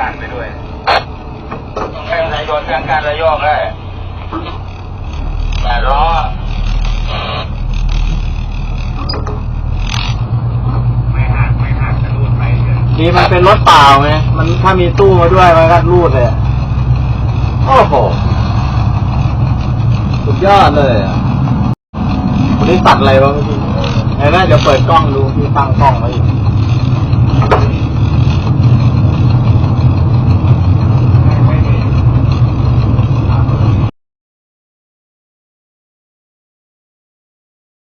การไปด้วยเครื่องสายด่วนทางการระยองได้แต่ล้อไม่หักไม่หักจะรูดไปเฉยดีมันเป็นรถเปล่าไง มันถ้ามีตู้มาด้วยมันก็รูดเลยอะโอ้โห สุดยอดเลยอะวันนี้ตัดอะไรวะพี่อไหนนะเดี๋ยวเปิดกล้องดูมีตั้งกล้องไว้อีก